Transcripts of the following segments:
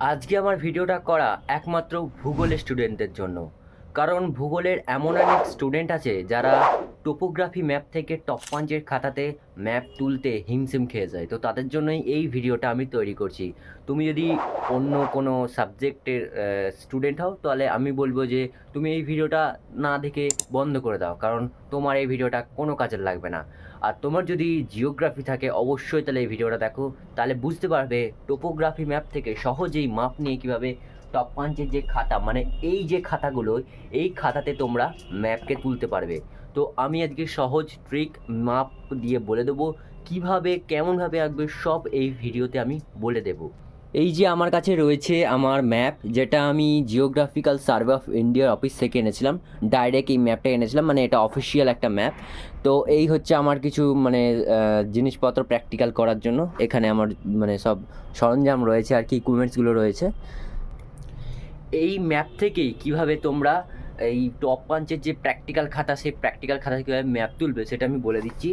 আজকে আমার ভিডিওটা করা একমাত্র ভূগোলের স্টুডেন্টদের জন্য। কারণ ভূগোলের এমন অনেক স্টুডেন্ট আছে যারা টোপোগ্রাফি ম্যাপ থেকে টপ পাঞ্চের খাতাতে ম্যাপ তুলতে হিমশিম খেয়ে যায়। তো তাদের জন্যই এই ভিডিওটা আমি তৈরি করছি। তুমি যদি অন্য কোনো সাবজেক্টের স্টুডেন্ট হও, তাহলে আমি বলব যে তুমি এই ভিডিওটা না দেখে বন্ধ করে দাও, কারণ তোমার এই ভিডিওটা কোনো কাজের লাগবে না। আর তোমার যদি জিওগ্রাফি থাকে, অবশ্যই তাহলে এই ভিডিওটা দেখো। তাহলে বুঝতে পারবে টোপোগ্রাফি ম্যাপ থেকে সহজেই মাপ নিয়ে কীভাবে টপ পাঞ্চের যে খাতা মানে এই যে খাতাগুলো, এই খাতাতে তোমরা ম্যাপকে তুলতে পারবে। তো আমি আজকে সহজ ট্রিক মাপ দিয়ে বলে দেবো কীভাবে, কেমনভাবে আঁকবে সব এই ভিডিওতে আমি বলে দেবো। এই যে আমার কাছে রয়েছে আমার ম্যাপ যেটা আমি জিওগ্রাফিক্যাল সার্ভে অফ ইন্ডিয়ার অফিস থেকে এনেছিলাম ডাইরেক্ট এই ম্যাপটা এনেছিলাম মানে এটা অফিসিয়াল একটা ম্যাপ তো এই হচ্ছে আমার কিছু মানে জিনিসপত্র প্র্যাকটিক্যাল করার জন্য। এখানে আমার মানে সব সরঞ্জাম রয়েছে আর কি ইকুইপমেন্টসগুলো রয়েছে। এই ম্যাপ থেকেই কীভাবে তোমরা এই টপ পাঞ্চের যে প্র্যাকটিক্যাল খাতা, সেই প্র্যাকটিক্যাল খাতা কীভাবে ম্যাপ তুলবে, সেটা আমি বলে দিচ্ছি।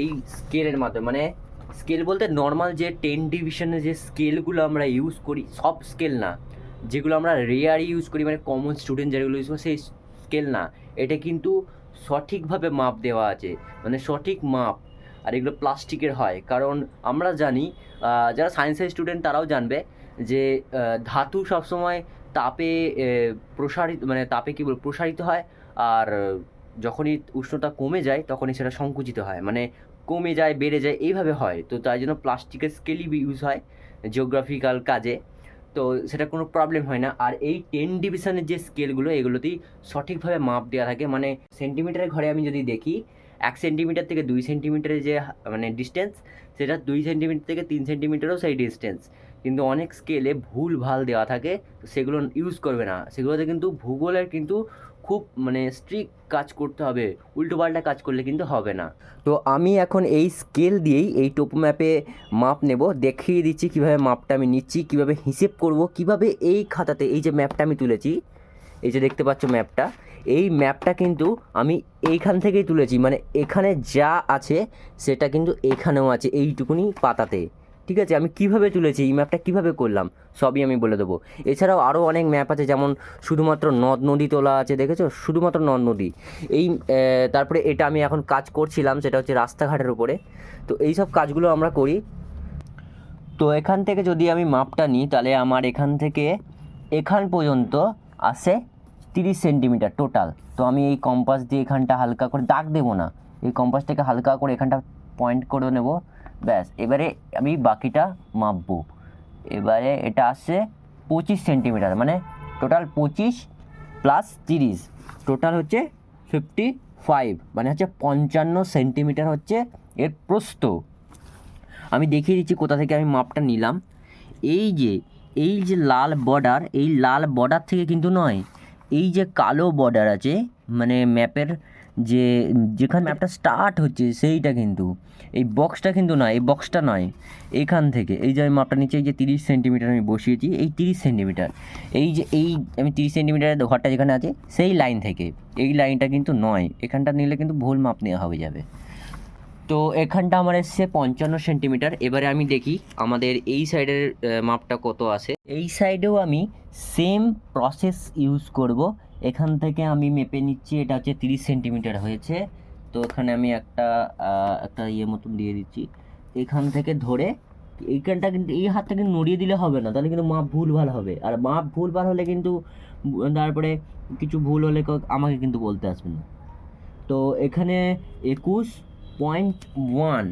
এই স্কেলের মাধ্যমে মানে স্কেল বলতে নর্মাল যে টেন ডিভিশনের যে স্কেলগুলো আমরা ইউজ করি, সব স্কেল না। যেগুলো আমরা রেয়ার ইউজ করি মানে কমন স্টুডেন্ট যেগুলো ইউজ করে, সেই স্কেল না। এটা কিন্তু সঠিকভাবে মাপ দেওয়া আছে মানে সঠিক মাপ আর এগুলো প্লাস্টিকের হয়, কারণ আমরা জানি যারা সায়েন্সের স্টুডেন্ট তারাও জানবে যে ধাতু সবসময় তাপে প্রসারিত মানে তাপে কী বল, প্রসারিত হয় আর যখনই উষ্ণতা কমে যায় তখনই সেটা সংকুচিত হয়। মানে কমে যায়, বেড়ে যায়, এইভাবে হয়। তো তাই জন্য প্লাস্টিকের স্কেলই ইউজ হয় জিওগ্রাফিক্যাল কাজে। তো সেটা কোনো প্রবলেম হয় না। আর এই টেন ডিভিশনের যে স্কেলগুলো, এগুলোতেই সঠিকভাবে মাপ দেওয়া থাকে। মানে সেন্টিমিটারের ঘরে আমি যদি দেখি, এক সেন্টিমিটার থেকে দুই সেন্টিমিটারের যে মানে ডিস্টেন্স সেটা দুই সেন্টিমিটার থেকে তিন সেন্টিমিটারও সেই ডিস্টেন্স কিন্তু অনেক স্কেলে ভুল ভালো দেওয়া থাকে, তো সেগুলো ইউজ করবে না। সেগুলোতে কিন্তু ভূগোলের কিন্তু খুব মানে স্ট্রিক্ট কাজ করতে হবে উল্টোপাল্টা কাজ করলে কিন্তু হবে না। তো আমি এখন এই স্কেল দিয়েই এই টোপো ম্যাপে মাপ নেব, দেখিয়ে দিচ্ছি কীভাবে মাপটা আমি নিচ্ছি, কীভাবে হিসেব করব, কীভাবে এই খাতাতে এই যে ম্যাপটা আমি তুলেছি, এই যে দেখতে পাচ্ছ ম্যাপটা এই ম্যাপটা কিন্তু আমি এইখান থেকেই তুলেছি মানে এখানে যা আছে সেটা কিন্তু এখানেও আছে, এইটুকুনি পাতাতে। ঠিক আছে, আমি কীভাবে তুলেছি, এই ম্যাপটা কীভাবে করলাম, সবই আমি বলে দেবো। এছাড়াও আরও অনেক ম্যাপ আছে, যেমন শুধুমাত্র নদ নদী তোলা আছে, দেখেছ? শুধুমাত্র নদ নদী। এই তারপরে এটা আমি এখন কাজ করছিলাম, সেটা হচ্ছে রাস্তাঘাটের উপরে। তো এই সব কাজগুলো আমরা করি। তো এখান থেকে যদি আমি মাপটা নিই, তাহলে আমার এখান থেকে এখান পর্যন্ত আসে তিরিশ সেন্টিমিটার টোটাল তো আমি এই কম্পাস দিয়ে এখানটা হালকা করে দাগ দেবো না। এই কম্পাসটাকে হালকা করে এখানটা পয়েন্ট করে নেব। ব্যাস, এবারে আমি বাকিটা মাপবো। এবারে এটা আসছে পঁচিশ সেন্টিমিটার মানে টোটাল পঁচিশ প্লাস তিরিশ। টোটাল হচ্ছে ফিফটি ফাইভ মানে হচ্ছে পঞ্চান্ন সেন্টিমিটার হচ্ছে এর প্রস্থ। আমি দেখিয়ে দিচ্ছি কোথা থেকে আমি মাপটা নিলাম। এই যে এই যে লাল বর্ডার এই লাল বর্ডার থেকে কিন্তু নয়, এই যে কালো বর্ডার আছে মানে ম্যাপের যে যেখান ম্যাপটা স্টার্ট হচ্ছে সেইটা কিন্তু, এই বক্সটা কিন্তু নয়, এই বক্সটা নয়, এখান থেকে, এই যে আমি মাপটা নিচে এই যে তিরিশ সেন্টিমিটার আমি বসিয়েছি, এই তিরিশ সেন্টিমিটার এই যে, এই আমি তিরিশ সেন্টিমিটারের ঘরটা যেখানে আছে, সেই লাইন থেকে, এই লাইনটা কিন্তু নয়, এখানটা নিলে কিন্তু ভুল মাপ নেওয়া হবে যাবে। তো এখানটা আমার এসছে পঞ্চান্ন সেন্টিমিটার এবারে আমি দেখি আমাদের এই সাইডের মাপটা কত আসে এই সাইডেও আমি সেম প্রসেস ইউজ করব এখান থেকে আমি মেপে নিচ্ছি, এটা হচ্ছে তিরিশ সেন্টিমিটার হয়েছে। তো এখানে আমি একটা একটা ইয়ে মতন দিয়ে দিচ্ছি। এখান থেকে ধরে, এইখানটা কিন্তু, এই হাতটা কিন্তু নড়িয়ে দিলে হবে না, তাহলে কিন্তু মাপ ভুল ভালো হবে। আর মাপ ভুল ভালো হলে কিন্তু, তারপরে কিছু ভুল হলে আমাকে কিন্তু বলতে আসবে না। তো এখানে একুশ পয়েন্ট ওয়ান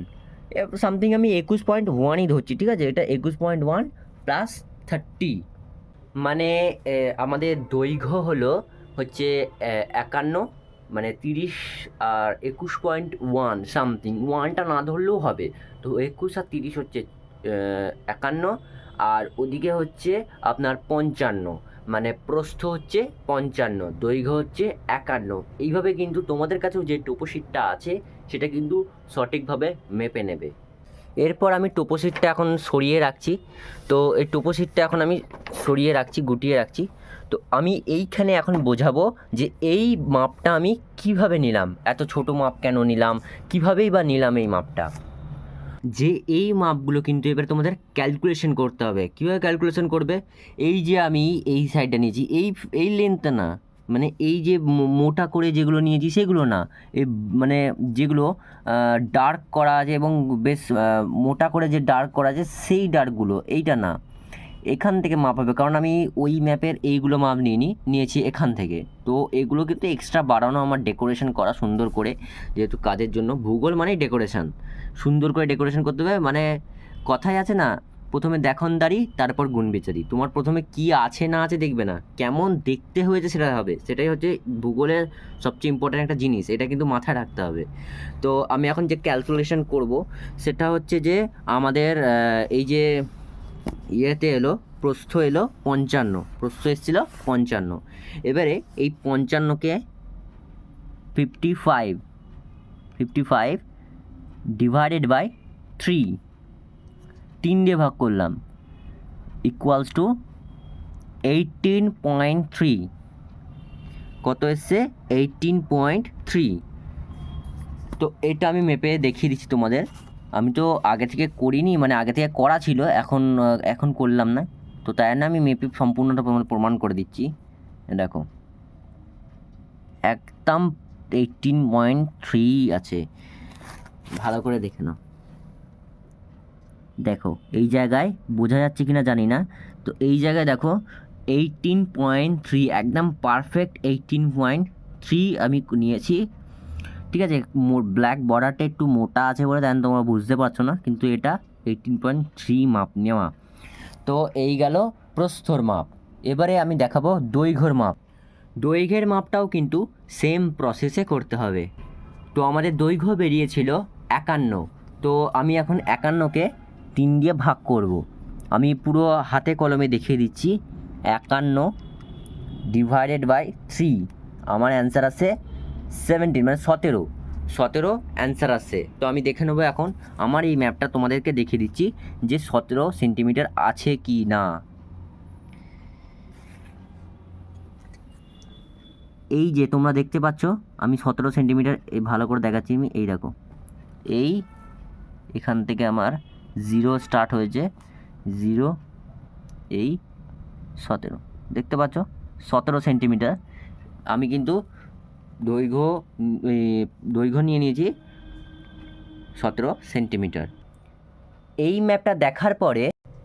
সামথিং আমি একুশ পয়েন্ট ওয়ানই ধরছি, ঠিক আছে? এটা একুশ পয়েন্ট ওয়ান প্লাস থার্টি। মানে আমাদের দৈর্ঘ্য হলো হচ্ছে একান্ন মানে তিরিশ আর একুশ পয়েন্ট ওয়ান সামথিং ওয়ানটা না ধরলেও হবে। তো একুশ আর তিরিশ হচ্ছে একান্ন। আর ওদিকে হচ্ছে আপনার পঞ্চান্ন। মানে প্রস্থ হচ্ছে পঞ্চান্ন, দৈর্ঘ্য হচ্ছে একান্ন। এইভাবে কিন্তু তোমাদের কাছেও যে টোপোশিটটা আছে, সেটা কিন্তু সঠিকভাবে মেপে নেবে। এরপর আমি টোপোশিটটা এখন সরিয়ে রাখছি। তো এই টোপোশিটটা এখন আমি সরিয়ে রাখছি, গুটিয়ে রাখছি। তো আমি এইখানে এখন বোঝাবো যে এই মাপটা আমি কীভাবে নিলাম? এত ছোট মাপ কেন নিলাম? কিভাবেই বা নিলাম এই মাপটা? যে এই মাপগুলো কিন্তু এবার তোমাদের ক্যালকুলেশন করতে হবে। কীভাবে ক্যালকুলেশন করবে? এই যে আমি এই সাইডটা নিয়েছি, এই এই লেন্থটা না। মানে এই যে মোটা করে যেগুলো নিয়েছি সেগুলো না। এই মানে যেগুলো ডার্ক করা আছে এবং বেশ মোটা করে যে ডার্ক করা আছে সেই ডার্কগুলো এইটা না। এখান থেকে মাপ হবে, কারণ আমি ওই ম্যাপের এইগুলো মাপ নিইনি, নিয়েছি এখান থেকে। তো এগুলো কিন্তু এক্সট্রা বাড়ানো আমার ডেকোরেশন করা সুন্দর করে, যেহেতু কাজের জন্য। ভূগোল মানেই ডেকোরেশন সুন্দর করে ডেকোরেশন করতে হবে মানে কথাই আছে না প্রথমে দেখনদারি, তারপর গুণ বিচারি তোমার প্রথমে কি আছে, না আছে দেখবে না। কেমন দেখতে হয়েছে সেটা হবে। সেটাই হচ্ছে ভূগোলের সবচেয়ে ইম্পর্ট্যান্ট একটা জিনিস। এটা কিন্তু মাথায় রাখতে হবে। তো আমি এখন যে ক্যালকুলেশন করব, সেটা হচ্ছে যে আমাদের এই যে ইয়েতে এলো, প্রস্থ এলো পঞ্চান্ন। প্রস্থ এসেছিল পঞ্চান্ন। এবারে এই পঞ্চান্নকে fifty five fifty five divided by three তিন দিয়ে ভাগ করলাম। Equals to eighteen point three কত এসছে? এইটিন পয়েন্ট থ্রি তো এটা আমি মেপে দেখিয়ে দিচ্ছি তোমাদের। আমি তো আগে থেকে করিনি মানে আগে থেকে করা ছিল, এখন এখন করলাম না। তো তাই না আমি মেপে সম্পূর্ণটা প্রমাণ করে দিচ্ছি। দেখো। একদম এইটিন পয়েন্ট থ্রি আছে। ভালো করে দেখে নাও। দেখো, এই জায়গায় বোঝা যাচ্ছে কিনা জানি না। তো এই জায়গায় দেখো এইটিন পয়েন্ট থ্রি একদম পারফেক্ট এইটিন পয়েন্ট থ্রি আমি নিয়েছি। ঠিক আছে ব্ল্যাক বর্ডারটা একটু মোটা আছে বলে দেন তোমরা বুঝতে পারছ না, কিন্তু এটা এইটিন পয়েন্ট থ্রি মাপ নেওয়া। তো এই গেল প্রস্থর মাপ এবারে আমি দেখাবো দৈর্ঘ্যর মাপ দৈর্ঘ্যের মাপটাও কিন্তু সেম প্রসেসে করতে হবে। তো আমাদের দৈর্ঘ্য বেরিয়েছিল একান্ন। তো আমি এখন একান্নকে তিন দিয়ে ভাগ করব। আমি পুরো হাতে কলমে দেখিয়ে দিচ্ছি। একান্ন ডিভাইডেড বাই থ্রি আমার অ্যান্সার আছে সেভেন্টিন মানে সতেরো। সতেরো অ্যান্সার আসছে তো আমি দেখে নেব এখন। আমার এই ম্যাপটা তোমাদেরকে দেখিয়ে দিচ্ছি যে সতেরো সেন্টিমিটার আছে কি না। এই যে তোমরা দেখতে পাচ্ছ, আমি সতেরো সেন্টিমিটার এই ভালো করে দেখাচ্ছি। আমি এই দেখো। এই এখান থেকে আমার জিরো স্টার্ট হয়েছে জিরো এই সতেরো। দেখতে পাচ্ছ? সতেরো সেন্টিমিটার। আমি কিন্তু দৈর্ঘ্য দৈর্ঘ্য নিয়ে নিয়েছি সতেরো সেন্টিমিটার। এই ম্যাপটা দেখার পরে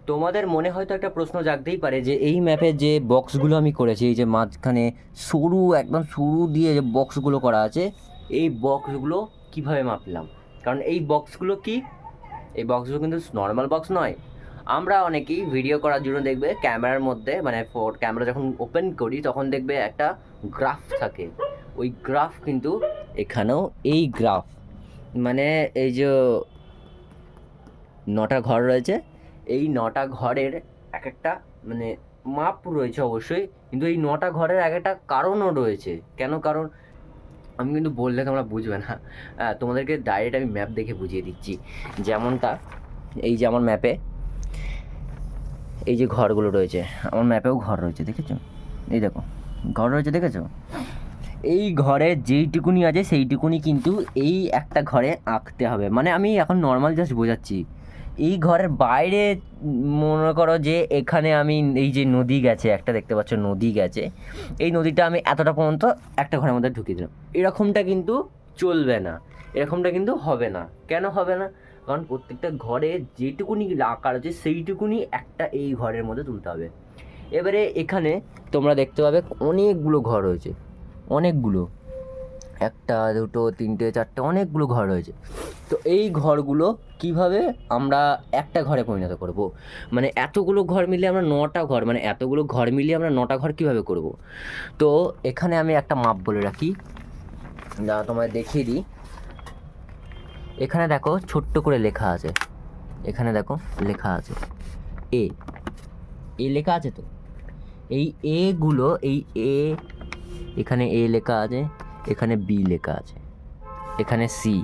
তোমাদের মনে হয়তো একটা প্রশ্ন জাগতেই পারে যে এই ম্যাপে যে বক্সগুলো আমি করেছি, এই যে মাঝখানে সরু একদম সরু দিয়ে যে বক্সগুলো করা আছে, এই বক্সগুলো কীভাবে মাপলাম? কারণ এই বক্সগুলো কি এই বক্সগুলো কিন্তু নর্মাল বক্স নয়। আমরা অনেকেই ভিডিও করার জন্য দেখবে ক্যামেরার মধ্যে মানে ফোর ক্যামেরা যখন ওপেন করি, তখন দেখবে একটা গ্রাফ থাকে। ওই গ্রাফ কিন্তু এখানেও এই গ্রাফ মানে এই যে নটা ঘর রয়েছে, এই নটা ঘরের এক একটা মানে মাপ রয়েছে অবশ্যই, কিন্তু এই নটা ঘরের এক একটা কারণও রয়েছে। কেন? কারণ আমি কিন্তু বললে তোমরা বুঝবে না। তোমাদেরকে ডাইরেক্ট আমি ম্যাপ দেখে বুঝিয়ে দিচ্ছি। যেমনটা, এই যে আমার ম্যাপে এই যে ঘরগুলো রয়েছে, আমার ম্যাপেও ঘর রয়েছে, দেখেছ? এই দেখো, ঘর রয়েছে, দেখেছ? এই ঘরে যেইটুকুনি আছে সেইটুকুনি কিন্তু এই একটা ঘরে আঁকতে হবে। মানে আমি এখন নর্মাল জাস্ট বোঝাচ্ছি। এই ঘরের বাইরে মনে করো যে এখানে আমি এই যে নদী গেছে, একটা দেখতে পাচ্ছ নদী গেছে, এই নদীটা আমি এতটা পর্যন্ত একটা ঘরের মধ্যে ঢুকিয়ে দিলাম। এরকমটা কিন্তু চলবে না, এরকমটা কিন্তু হবে না। কেন হবে না? কারণ প্রত্যেকটা ঘরে যেটুকুনি আকার আছে, সেইটুকুনি একটা এই ঘরের মধ্যে তুলতে হবে। এবারে এখানে তোমরা দেখতে পাবে অনেকগুলো ঘর রয়েছে, অনেকগুলো। একটা, দুটো, তিনটে, চারটে, অনেকগুলো ঘর রয়েছে। তো এই ঘরগুলো কীভাবে আমরা একটা ঘরে পরিণত করব? মানে এতগুলো ঘর মিলিয়ে আমরা নটা ঘর মানে এতগুলো ঘর মিলিয়ে আমরা নটা ঘর কীভাবে করব? তো এখানে আমি একটা মাপ বলে রাখি। যা তোমায় দেখিয়ে দিই। এখানে দেখো, ছোট্ট করে লেখা আছে। এখানে দেখো, লেখা আছে। এ এ লেখা আছে তো? এই এগুলো এই এ এখানে এ লেখা আছে। এখানে বি লেখা আছে। এখানে সি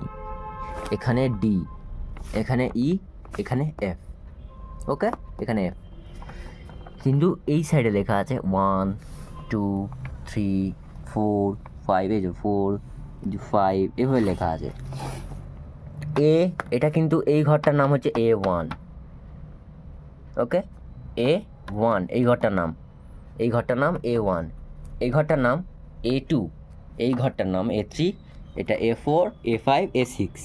এখানে ডি এখানে ই এখানে এফ ওকে এখানে এফ কিন্তু এই সাইডে লেখা আছে one two three four five এই যে ফোর ফাইভ এভাবে লেখা আছে। এ এটা কিন্তু এই ঘরটার নাম হচ্ছে এ ওয়ান ওকে এ ওয়ান এই ঘরটার নাম। এই ঘরটার নাম এ ওয়ান এই ঘরটার নাম এ টু এই ঘরটার নাম এ থ্রি এটা A four A five A six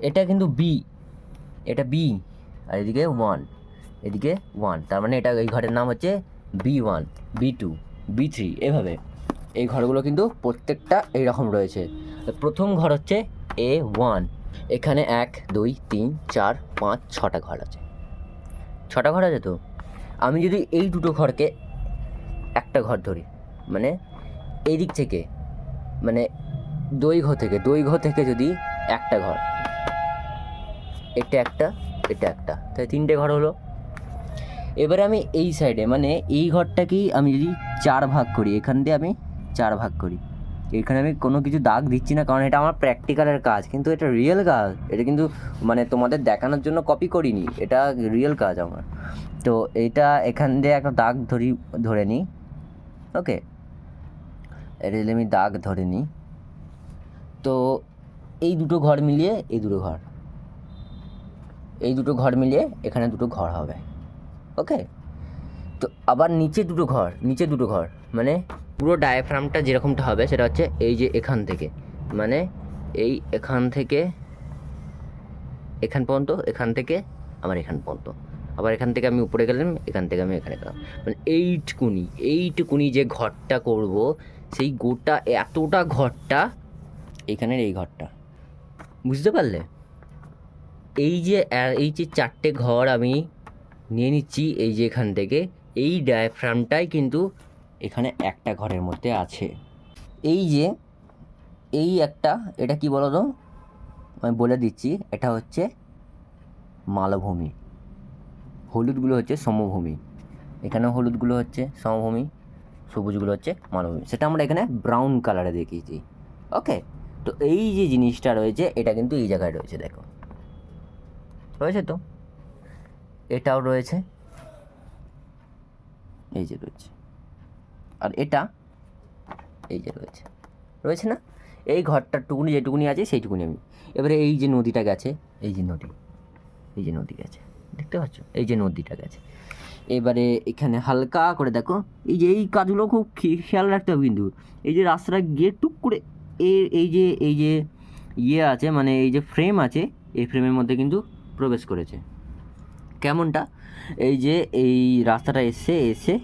এটা কিন্তু বি এটা বি আর এদিকে ওয়ান এদিকে ওয়ান তার মানে এটা এই ঘরের নাম হচ্ছে B one B two B three এভাবে। এই ঘরগুলো কিন্তু প্রত্যেকটা এইরকম রয়েছে। প্রথম ঘর হচ্ছে এ ওয়ান এখানে এক, দুই, তিন, চার, পাঁচ, ছটা ঘর আছে। ছটা ঘর আছে তো? আমি যদি এই দুটো ঘরকে একটা ঘর ধরি মানে এই দিক থেকে মানে দৈর্ঘ্য থেকে দৈর্ঘ্য থেকে যদি একটা ঘর, এটা একটা এটা একটা তাই তিনটে ঘর হলো। এবারে আমি এই সাইডে মানে এই ঘরটাকেই আমি যদি চার ভাগ করি, এখান দিয়ে আমি চার ভাগ করি। এখানে আমি কোনো কিছু দাগ দিচ্ছি না, কারণ এটা আমার প্র্যাকটিক্যালের কাজ, কিন্তু এটা রিয়েল কাজ। এটা কিন্তু মানে তোমাদের দেখানোর জন্য কপি করিনি, এটা রিয়েল কাজ আমার। তো এটা এখান দিয়ে একটা দাগ ধরি, ধরে নিই। ওকে এটা আমি দাগ ধরে নিই তো এই দুটো ঘর মিলিয়ে এই দুটো ঘর। এই দুটো ঘর মিলিয়ে এখানে দুটো ঘর হবে। ওকে তো আবার নিচে দুটো ঘর, নিচে দুটো ঘর। মানে পুরো ডায়াফ্রামটা যেরকমটা হবে সেটা হচ্ছে এই যে এখান থেকে। মানে এই এখান থেকে এখান পর্যন্ত, এখান থেকে আমার এখান পর্যন্ত। আবার এখান থেকে আমি উপরে গেলাম, এখান থেকে আমি এখানে গেলাম। মানে এইটুকুনি এইটুকুনি যে ঘরটা করব সেই গোটা, এতটা ঘরটা এখানের এই ঘরটা। বুঝতে পারলে? এই যে এই যে চারটে ঘর আমি নিয়ে নিচ্ছি এই যে এখান থেকে, এই ডায়াফ্রামটাই কিন্তু এখানে একটা ঘরের মধ্যে আছে। এই যে, এই একটা, এটা কি বলো তো আমি বলে দিচ্ছি, এটা হচ্ছে মালভূমি। হলুদগুলো হচ্ছে সমভূমি। এখানে হলুদগুলো হচ্ছে সমভূমি। সবুজগুলো হচ্ছে মালভূমি। সেটা আমরা এখানে ব্রাউন কালারে দেখিয়েছি। ওকে তো এই যে জিনিসটা রয়েছে, এটা কিন্তু এই জায়গায় রয়েছে, দেখো। রয়েছে তো? এটাও রয়েছে। এই যে রয়েছে। আর এটা এই যে রয়েছে। রয়েছে না? এই ঘরটার টুকুনি যেটুকুনি আছে, সেইটুকুনি আমি। এবারে এই যে নদীটা গেছে, এই যে নদী। এই যে নদী গেছে। দেখতে পাচ্ছ? এই যে নদীটা গেছে। এবারে এখানে হালকা করে দেখো। এই যে এই কাজগুলো খুব খেয়াল রাখতে হবে কিন্তু। এই যে রাস্তাটা গিয়ে টুক করে এই যে এই যে ইয়ে আছে মানে এই যে ফ্রেম আছে, এই ফ্রেমের মধ্যে কিন্তু প্রবেশ করেছে। কেমনটা? এই যে এই রাস্তাটা এসে এসে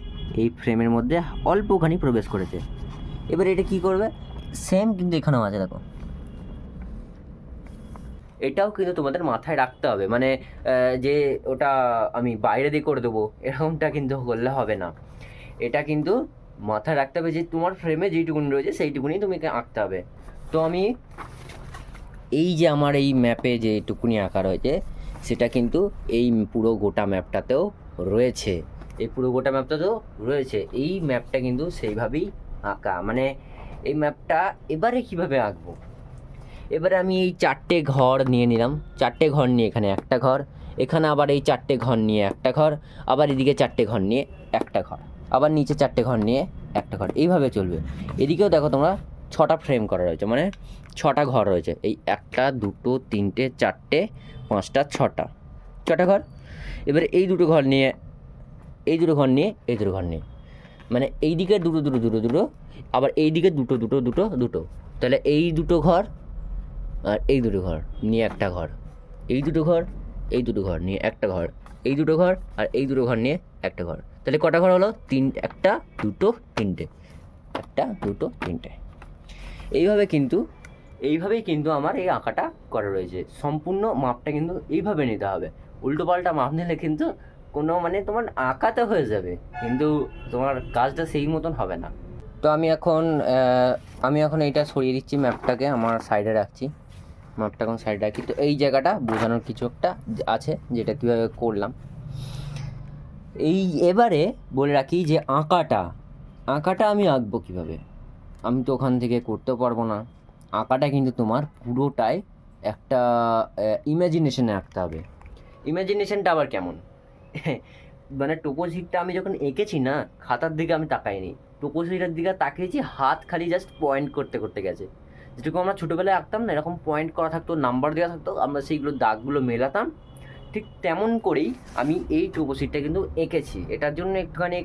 এই ফ্রেমের মধ্যে অল্পখানি প্রবেশ করেছে। এবার এটা কি করবে? সেম কিন্তু এখানেও আছে, দেখো। এটাও কিন্তু তোমাদের মাথায় রাখতে হবে। মানে যে ওটা আমি বাইরে দিয়ে করে দেবো, এরকমটা কিন্তু করলে হবে না। এটা কিন্তু মাথায় রাখতে হবে যে তোমার ফ্রেমে যেইটুকুনি রয়েছে, সেইটুকুনি তুমি আঁকতে হবে। তো আমি এই যে আমার এই ম্যাপে যেটুকুনি আঁকা রয়েছে, সেটা কিন্তু এই পুরো গোটা ম্যাপটাতেও রয়েছে। এই পুরো গোটা ম্যাপটাতেও রয়েছে। এই ম্যাপটা কিন্তু সেইভাবেই আঁকা। মানে এই ম্যাপটা এবারে কীভাবে আঁকবো? এবারে আমি এই চারটে ঘর নিয়ে নিলাম। চারটে ঘর নিয়ে এখানে একটা ঘর, এখানে আবার এই চারটে ঘর নিয়ে একটা ঘর, আবার এদিকে চারটে ঘর নিয়ে একটা ঘর, আবার নিচে চারটে ঘর নিয়ে একটা ঘর। এইভাবে চলবে। এদিকেও দেখো তোমরা ছটা ফ্রেম করা রয়েছে মানে ছটা ঘর রয়েছে। এই একটা, দুটো, তিনটে, চারটে, পাঁচটা, ছটা। ছটা ঘর। এবারে এই দুটো ঘর নিয়ে, এই দুটো ঘর নিয়ে, এই দুটো ঘর নিয়ে। মানে এই দিকে দুটো দুটো দুটো দুটো, আবার এই দিকে দুটো দুটো দুটো দুটো। তাহলে এই দুটো ঘর আর এই দুটো ঘর নিয়ে একটা ঘর। এই দুটো ঘর, এই দুটো ঘর নিয়ে একটা ঘর। এই দুটো ঘর আর এই দুটো ঘর নিয়ে একটা ঘর। তাহলে কটা ঘর হলো? তিন, একটা, দুটো, তিনটে। একটা, দুটো, তিনটে। এইভাবে কিন্তু, এইভাবেই কিন্তু আমার এই আঁকাটা করা রয়েছে। সম্পূর্ণ মাপটা কিন্তু এইভাবে নিতে হবে। উল্টো পাল্টা মাপ নিলে কিন্তু কোনো মানে তোমার আঁকাতে হয়ে যাবে, কিন্তু তোমার কাজটা সেই মতন হবে না। তো আমি এখন আমি এখন এইটা সরিয়ে দিচ্ছি ম্যাপটাকে আমার সাইডে রাখছি। ম্যাপটা এখন সাইডে রাখি। তো এই জায়গাটা বোঝানোর কিছু একটা আছে যেটা কীভাবে করলাম। এই এবারে বলে রাখি যে আঁকাটা আঁকাটা আমি আঁকবো কীভাবে? আমি তো ওখান থেকে করতেও পারব না। আঁকাটা কিন্তু তোমার পুরোটাই একটা ইমাজিনেশনে আঁকতে হবে। ইমাজিনেশনটা আবার কেমন? মানে টোপোজিটটা আমি যখন এঁকেছি না, খাতার দিকে আমি তাকাইনি। টোপোজিটের দিকে তাকিয়েছি, হাত খালি জাস্ট পয়েন্ট করতে করতে গেছে। যেটুকু আমরা ছোটোবেলায় আঁকতাম না, এরকম পয়েন্ট করা থাকতো নাম্বার দেওয়া থাকতো, আমরা সেইগুলো দাগগুলো মেলাতাম। ঠিক তেমন করেই আমি এই টোপোসিটটা কিন্তু এঁকেছি। এটার জন্য একটুখানি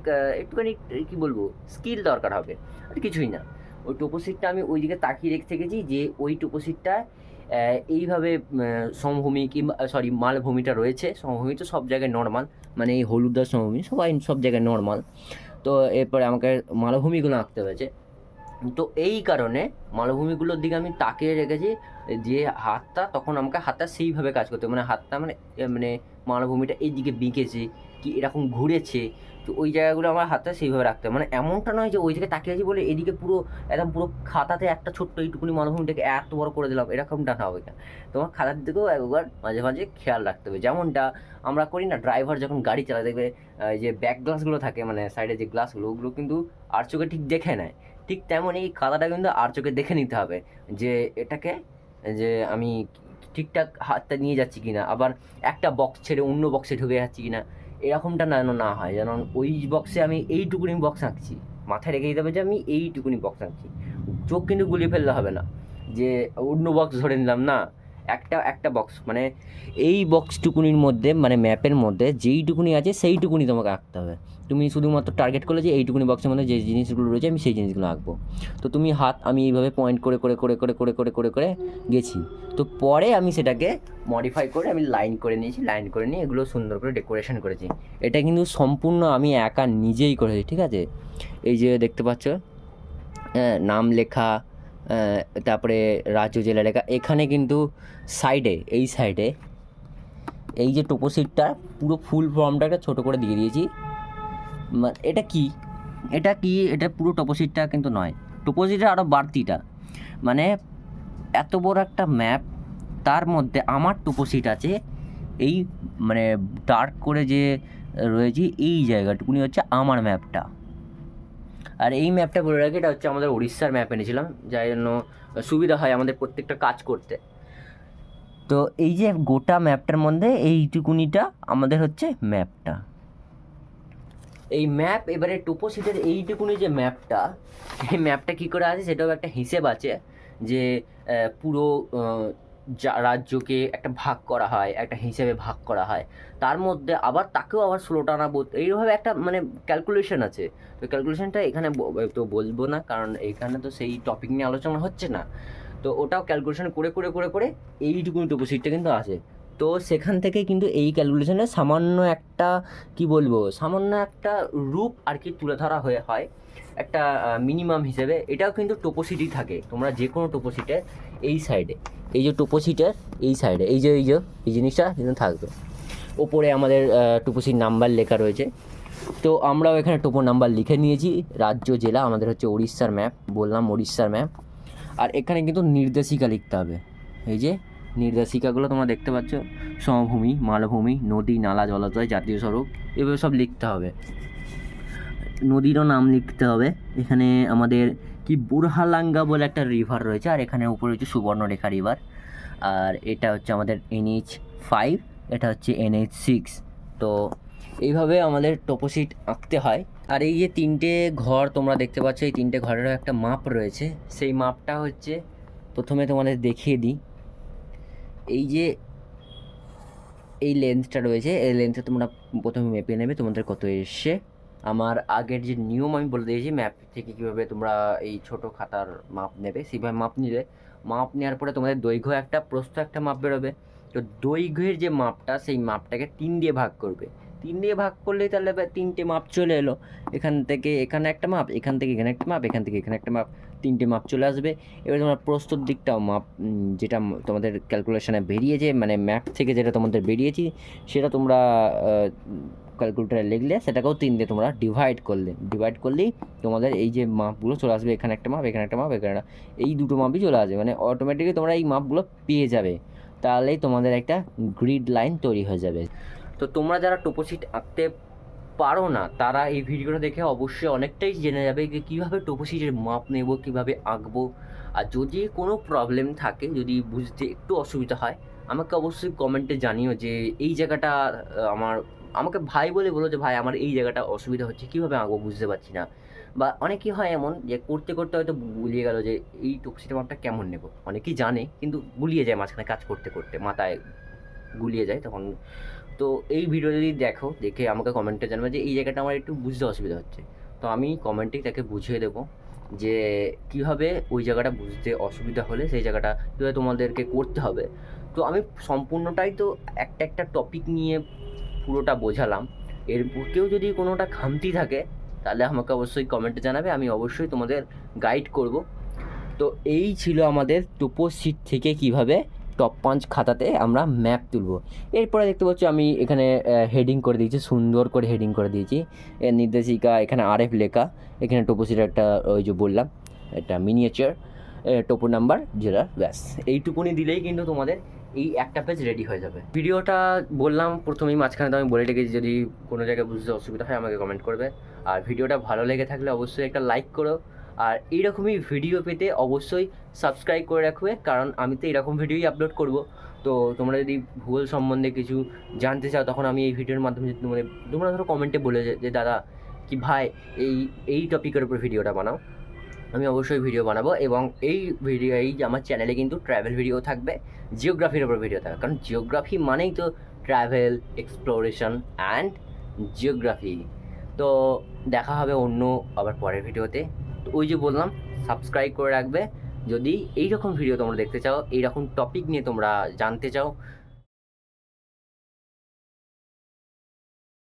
একটুখানি, কী বলব স্কিল দরকার হবে, আর কিছুই না। ওই টোপোসিটটা আমি ওই দিকে তাকিয়ে রেখে থেকেছি যে ওই টোপোসিটটা এইভাবে সমভূমি কিংবা সরি মালভূমিটা রয়েছে। সমভূমি তো সব জায়গায় নর্মাল মানে এই হলুদার সমভূমি সবাই সব জায়গায় নর্মাল তো এরপরে আমাকে মালভূমিগুলো আঁকতে হয়েছে। তো এই কারণে মালভূমিগুলোর দিকে আমি তাকিয়ে রেখেছি, যে হাতটা তখন আমাকে হাতটা সেইভাবে কাজ করতে। মানে হাতটা মানে মানে মালভূমিটা এইদিকে বিঁকেছে, কি এরকম ঘুরেছে, তো ওই জায়গাগুলো আমার হাতটা সেইভাবে রাখতে মানে এমনটা নয় যে ওই দিকে তাকিয়ে আছি বলে এদিকে পুরো একদম পুরো খাতাতে একটা ছোট্ট এইটুকুনি মালভূমিটাকে এত বড় করে দিলাম এরকমটা না হবে কেন? তোমার খাতার দিকেও একবার মাঝে মাঝে খেয়াল রাখতে হবে। যেমনটা আমরা করি না, ড্রাইভার যখন গাড়ি চালায়, দেখবে যে ব্যাক গ্লাসগুলো থাকে মানে সাইডে যে গ্লাসগুলো ওগুলো কিন্তু আর চোখে ঠিক দেখে নেয়। ঠিক তেমন এই কাদাটা কিন্তু আর চোখে দেখে নিতে হবে যে এটাকে, যে আমি ঠিকঠাক হাতটা নিয়ে যাচ্ছি কি না আবার একটা বক্স ছেড়ে অন্য বক্সে ঢুকে যাচ্ছি কি না এরকমটা না যেন না হয়, যেন ওই বক্সে আমি এইটুকুনি বক্স আঁকছি। মাথায় রেখে দিতে হবে যে আমি এইটুকুনি বক্স আঁকছি। চোখ কিন্তু গুলিয়ে ফেললে হবে না। যে অন্য বক্স ধরে নিলাম না একটা একটা বক্স মানে এই বক্সটুকুনির মধ্যে মানে ম্যাপের মধ্যে যেইটুকুনি আছে সেইটুকুনি তোমাকে আঁকতে হবে। তুমি শুধুমাত্র টার্গেট করলে যে এইটুকুনি বক্সের মধ্যে যে জিনিসগুলো রয়েছে আমি সেই জিনিসগুলো আঁকবো। তো তুমি হাত আমি এইভাবে পয়েন্ট করে করে করে করে করে করে করে করে গেছি। তো পরে আমি সেটাকে মডিফাই করে আমি লাইন করে নিয়েছি লাইন করে নিয়ে এগুলো সুন্দর করে ডেকোরেশন করেছি। এটা কিন্তু সম্পূর্ণ আমি একা নিজেই করেছি ঠিক আছে? এই যে দেখতে পাচ্ছ? হ্যাঁ, নাম লেখা তারপরে রাজ্য জেলা এলাকা এখানে কিন্তু সাইডে এই সাইডে এই যে টোপোসিটটা পুরো ফুল ফর্মটা একটা ছোটো করে দিয়ে দিয়েছি। এটা কি? এটা কি? এটা পুরো টোপোসিটটা কিন্তু নয়। টোপোসিটের আরও বাড়তিটা। মানে এত বড় একটা ম্যাপ তার মধ্যে আমার টোপোসিট আছে, এই মানে ডার্ক করে যে রয়েছে, এই জায়গাটুকুনি হচ্ছে আমার ম্যাপটা আর এই ম্যাপটা বলে রাখি, এটা হচ্ছে আমাদের উড়িষ্যার ম্যাপ এনেছিলাম, যার জন্য সুবিধা হয় আমাদের প্রত্যেকটা কাজ করতে। তো এই যে গোটা ম্যাপটার মধ্যে এইটুকুনিটা আমাদের হচ্ছে ম্যাপটা এই ম্যাপ এবারে টোপোসিটের এইটুকুনি যে ম্যাপটা এই ম্যাপটা কী করে আছে? সেটাও একটা হিসেব আছে যে পুরো যা- রাজ্যকে একটা ভাগ করা হয়, একটা হিসেবে ভাগ করা হয়। তার মধ্যে আবার তাকেও আবার ষোলোটা আনা বোধ এইভাবে একটা মানে ক্যালকুলেশন আছে। তো ক্যালকুলেশনটা এখানে তো বলব না, কারণ এখানে তো সেই টপিক নিয়ে আলোচনা হচ্ছে না। তো ওটাও ক্যালকুলেশন করে করে করে করে এইটুকুনি টোপোসিটটা কিন্তু আছে। তো সেখান থেকে কিন্তু এই ক্যালকুলেশনে সামান্য একটা, কি বলব, সামান্য একটা রূপ আর কি তুলে ধরা হয়ে হয়, একটা মিনিমাম হিসেবে। এটাও কিন্তু টোপোসিটি থাকে, তোমরা যে কোনো টোপোসিটের এই সাইডে এই যে টোপোসিটের এই সাইডে এই যে এই যে, এই জিনিসটা কিন্তু থাকবে। ওপরে আমাদের টোপোসিট নাম্বার লেখা রয়েছে। তো আমরাও এখানে টোপো নাম্বার লিখে নিয়েছি। রাজ্য, জেলা, আমাদের হচ্ছে উড়িষ্যার ম্যাপ বললাম উড়িষ্যার ম্যাপ আর এখানে কিন্তু নির্দেশিকা লিখতে হবে। এই যে নির্দেশিকাগুলো তোমরা দেখতে পাচ্ছ। সমভূমি, মালভূমি, নদী, নালা, জলাশয়, জাতীয় সড়ক, এভাবে সব লিখতে হবে। নদীরও নাম লিখতে হবে। এখানে আমাদের কি বুরহালাঙ্গা বলে একটা রিভার রয়েছে, আর এখানে উপরে হচ্ছে সুবর্ণরেখা রিভার আর এটা হচ্ছে আমাদের এনএইচ ফাইভ এটা হচ্ছে এনএইচ সিক্স তো এইভাবে আমাদের টোপোসিট আঁকতে হয়। আর এই যে তিনটে ঘর তোমরা দেখতে পাচ্ছ, এই তিনটে ঘরেরও একটা মাপ রয়েছে। সেই মাপটা হচ্ছে, প্রথমে তোমাদের দেখিয়ে দিই। এই যে, এই লেন্থটা রয়েছে, এই লেন্থে তোমরা প্রথমে মেপে নেবে, তোমাদের কত এসছে। আমার আগের যে নিয়ম আমি বলে দিয়েছি ম্যাপ থেকে কীভাবে তোমরা এই ছোট খাতার মাপ নেবে সেভাবে মাপ নিলে। মাপ নেওয়ার পরে তোমাদের দৈর্ঘ্য একটা, প্রস্থ একটা মাপ বেরোবে। তো দৈর্ঘ্যের যে মাপটা সেই মাপটাকে তিন দিয়ে ভাগ করবে। তিন দিয়ে ভাগ করলেই তাহলে তিনটে মাপ চলে এলো। এখান থেকে এখানে একটা মাপ, এখান থেকে এখানে একটা মাপ, এখান থেকে এখানে একটা মাপ, তিনটে মাপ চলে আসবে। এবার তোমরা প্রস্তুত দিকটাও, মাপ যেটা তোমাদের ক্যালকুলেশনে বেরিয়েছে মানে ম্যাপ থেকে যেটা তোমাদের বেরিয়েছি, সেটা তোমরা ক্যালকুলেটারে লিখলে সেটাকেও তিন দিয়ে তোমরা ডিভাইড করলে। ডিভাইড করলেই তোমাদের এই যে মাপগুলো চলে আসবে, এখানে একটা মাপ, এখানে একটা মাপ, এখানে এই দুটো মাপই চলে আসবে। মানে অটোমেটিকলি তোমরা এই মাপগুলো পেয়ে যাবে। তাহলেই তোমাদের একটা গ্রিড লাইন তৈরি হয়ে যাবে। তো তোমরা যারা টোপোসিট আঁকতে পারো না, তারা এই ভিডিওটা দেখে অবশ্যই অনেকটাই জেনে যাবে যে কীভাবে টোপোসিটের মাপ নেব, কীভাবে আঁকবো। আর যদি কোনো প্রবলেম থাকে, যদি বুঝতে একটু অসুবিধা হয়, আমাকে অবশ্যই কমেন্টে জানিও যে এই জায়গাটা আমার, আমাকে ভাই বলে বলো যে, ভাই, আমার এই জায়গাটা অসুবিধা হচ্ছে, কীভাবে আঁকবো বুঝতে পারছি না। বা অনেকেই হয় এমন যে করতে করতে হয়তো গুলিয়ে গেল যে, এই টপসিটা মাপটা কেমন নেব? অনেকেই জানে, কিন্তু গুলিয়ে যায় মাঝখানে কাজ করতে করতে, মাথায় গুলিয়ে যায়, তখন তো এই ভিডিও যদি দেখো, দেখে আমাকে কমেন্টে জানাবে যে এই জায়গাটা আমার একটু বুঝতে অসুবিধা হচ্ছে। তো আমি কমেন্টেই তাকে বুঝিয়ে দেবো যে কীভাবে ওই জায়গাটা বুঝতে অসুবিধা হলে সেই জায়গাটা কীভাবে তোমাদেরকে করতে হবে। তো আমি সম্পূর্ণটাই তো একটা একটা টপিক নিয়ে পুরোটা বোঝালাম। এর কেউ যদি কোনোটা খামতি থাকে, তাহলে আমাকে অবশ্যই কমেন্টে জানাবে, আমি অবশ্যই তোমাদের গাইড করব। তো এই ছিল আমাদের টোপো সিট থেকে কীভাবে টপ পাঁচ খাতাতে আমরা ম্যাপ তুলব। এরপরে দেখতে পাচ্ছ আমি এখানে হেডিং করে দিয়েছি, সুন্দর করে হেডিং করে দিয়েছি। নির্দেশিকা এখানে আরএফ লেখা, এখানে টোপো সিট একটা, ওই যে বললাম, একটা মিনিয়েচার টোপো নাম্বার যেটা ব্যাস। এইটুকুনি দিলেই কিন্তু তোমাদের এই একটা পেজ রেডি হয়ে যাবে। ভিডিওটা বললাম প্রথমেই, মাঝখানে তো আমি বলে রেখেছি, যদি কোনো জায়গায় বুঝতে অসুবিধা হয় আমাকে কমেন্ট করবে। আর ভিডিওটা ভালো লেগে থাকলে অবশ্যই একটা লাইক করো। আর এইরকমই ভিডিও পেতে অবশ্যই সাবস্ক্রাইব করে রাখবে, কারণ আমি তো এরকম ভিডিওই আপলোড করব। তো তোমরা যদি ভূগোল সম্বন্ধে কিছু জানতে চাও, তখন আমি এই ভিডিওর মাধ্যমে যদি তোমাদের, তোমরা ধরো কমেন্টে বলে যে দাদা, কি ভাই, এই এই টপিকের উপর ভিডিওটা বানাও। আমি অবশ্যই ভিডিও বানাবো এবং এই ভিডিও এই আমার চ্যানেলে কিন্তু ট্রাভেল ভিডিও থাকবে জিওগ্রাফির উপর ভিডিও থাকবে। কারণ জিওগ্রাফি মানেই তো ট্রাভেল এক্সপ্লোরেশন অ্যান্ড জিওগ্রাফি তো দেখা হবে অন্য আবার পরের ভিডিওতে ওই যে বললাম সাবস্ক্রাইব করে রাখবে। যদি এইরকম ভিডিও তোমরা দেখতে চাও, এইরকম টপিক নিয়ে তোমরা জানতে চাও